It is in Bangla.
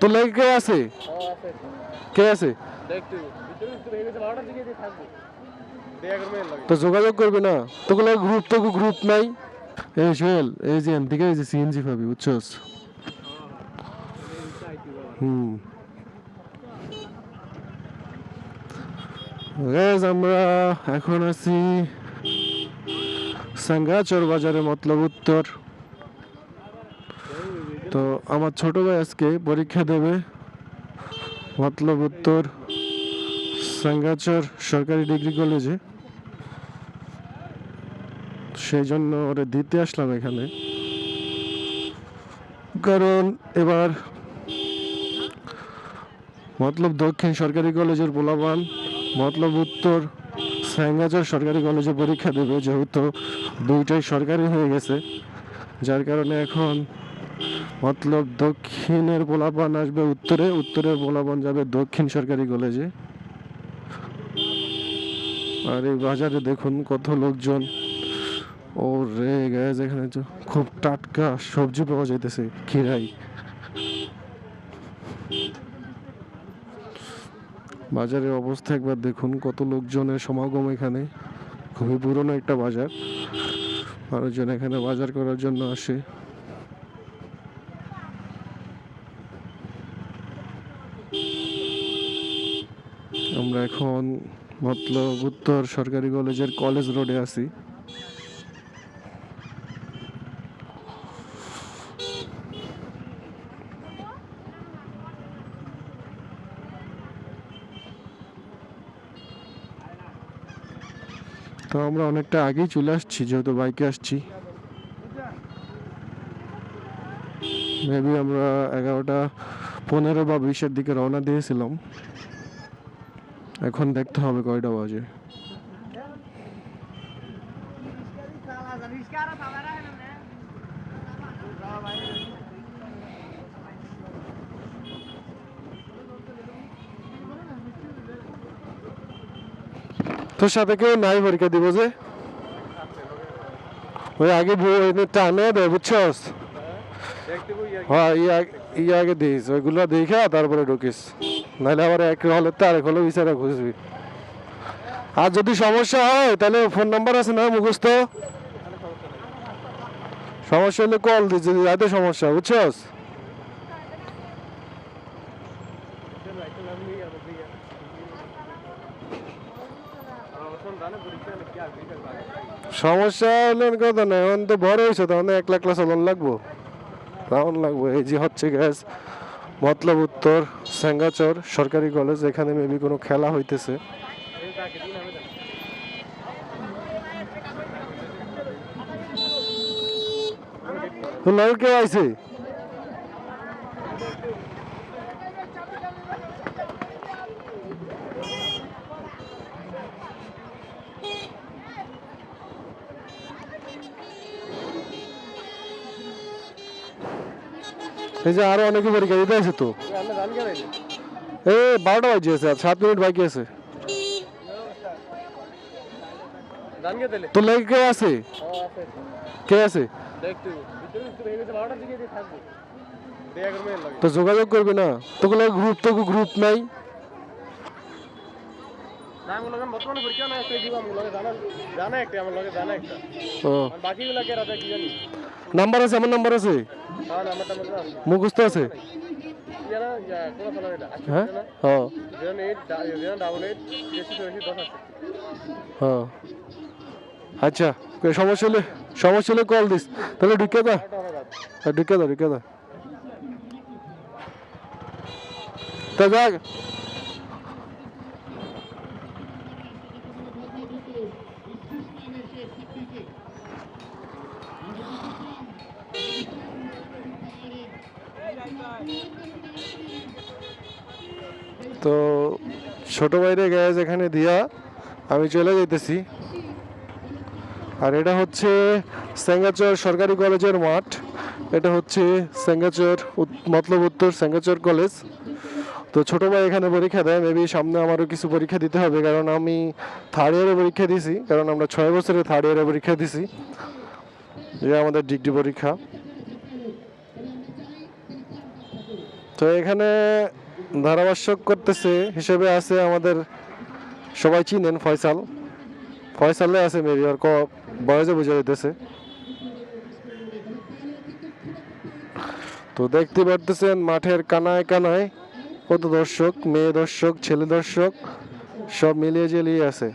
তোর লাগে কে আছে? কে আছে? তো যোগাযোগ করবি না? তোকে লাগে গ্রুপ তোকে গ্রুপ নাই? এই সোহেল এই যে এনদিকে এই যে সিএনজি পাবি বুঝছস? হুম। আমরা এখন আছি সাঙ্গাচর বাজারে মতলব উত্তর। তো আমার ছোট ভাই আজকে পরীক্ষা দেবে। মতলব উত্তর সাঙ্গাচর সরকারি ডিগ্রি কলেজে। সেই জন্য ওরে দিতে আসলাম এখানে। কারণ এবার মতলব দক্ষিণ সরকারি কলেজের পোলাপান, মতলব উত্তর স্যাঙ্গাচর সরকারি কলেজে পরীক্ষা দেবে, যেহেতু দুইটাই সরকারি হয়ে গেছে। যার কারণে এখন মতলব দক্ষিণের পোলাপান আসবে উত্তরে উত্তরের পোলাপান যাবে দক্ষিণ সরকারি কলেজে। আর এই বাজারে দেখুন কত লোকজন। ও রে গ্যাস এখানে খুব টাটকা সবজি পাওয়া যাইতেছে, খিরাই। বাজারের অবস্থা একবার দেখুন, কত লোকজনের সমাগম এখানে। খুবই পুরনো একটা বাজার। মানুষজন এখানে বাজার করার জন্য আসে। আমরা এখন মতলব উত্তর সরকারি কলেজের কলেজ রোডে আছি। তো আমরা অনেকটা আগেই চলে আসছি, যেহেতু বাইকে আসছি। মেবি আমরা এগারোটা পনেরো বা বিশের দিকে রওনা দিয়েছিলাম। এখন দেখতে হবে কয়টা বাজে। তোর সাথে কেউ নাই পরীক্ষা দিব যে? ওই আগে টানে দেয় বুঝছস? হ্যাঁ ই আগে ই আগে দিস ওইগুলো দেখে তারপরে ঢুকিস। নাহলে আবার এক হলে তো আরেক হলে বিচারে খুঁজবি আর যদি সমস্যা হয়, তাহলে ফোন নাম্বার আছে না মুখস্থ? সমস্যা হলে কল দিস যদি সমস্যা, বুঝছস? সমস্যা হলে কথা নাই, এখন তো বড় হয়েছে, তখন এক লাখ ক্লাস লোন লাগবো। তখন লাগবো, এই যে হচ্ছে গ্যাস মতলব উত্তর সেঙ্গাচর সরকারি কলেজ এখানে মেবি কোনো খেলা হইতেছে। তো লাগে কে আইছে? এই যে আরও অনেকে পরীক্ষা দিতে আছে তো আমরা জানকে দিলে এ বারোটা বাজে আছে আর সাত মিনিট বাকি আছে জানকে দিলে তোর লাগে কে আছে ও আছে কে আছে দেখতে ভিতরে একটু ভেঙে গেছে বারোটার দিকে দিয়ে থাকব দেয়া করবে এর লাগে তো যোগাযোগ করবি না তোকে লাগে গ্রুপ তোকে গ্রুপ নাই না আমার লগে বর্তমানে পরীক্ষা না একটা দিব আমার লগে জানা জানা একটা আমার লগে জানা একটা ও আর বাকিগুলো কে রাজা কি জানি নাম্বার আছে আমার নাম্বার আছে? মুখস্থ আছে? হ্যাঁ? হ্যাঁ। হ্যাঁ। আচ্ছা সমস্যা হলে সমস্যা হলে কল দিস। তাহলে ঢুকে দা। হ্যাঁ, ঢুকে দা ঢুকে দা। তা যাক। তো ছোট বাইরে গ্যাস এখানে দিয়া আমি চলে যাইতেছি। আর এটা হচ্ছে সেঙ্গাচর সরকারি কলেজের মাঠ। এটা হচ্ছে সেঙ্গাচর মতলব উত্তর সেঙ্গাচর কলেজ। তো ছোট ভাই এখানে পরীক্ষা দেয় মেবি সামনে আমারও কিছু পরীক্ষা দিতে হবে, কারণ আমি থার্ড ইয়ারে পরীক্ষা দিছি, কারণ আমরা ছয় বছরে থার্ড ইয়ারে পরীক্ষা দিছি। যে আমাদের ডিগ্রি পরীক্ষা। তো এখানে ধারাভাষ্যক করতেছে, হিসেবে আছে আমাদের সবাই চিনেন ফয়সাল। ফয়সালে আছে মেবি, আর ক, বয়সে বুঝে দিতেছে তো দেখতে পারতেছেন মাঠের কানায় কানায় কত দর্শক, মেয়ে দর্শক, ছেলে দর্শক, সব মিলিয়ে ঝিলিয়ে আছে।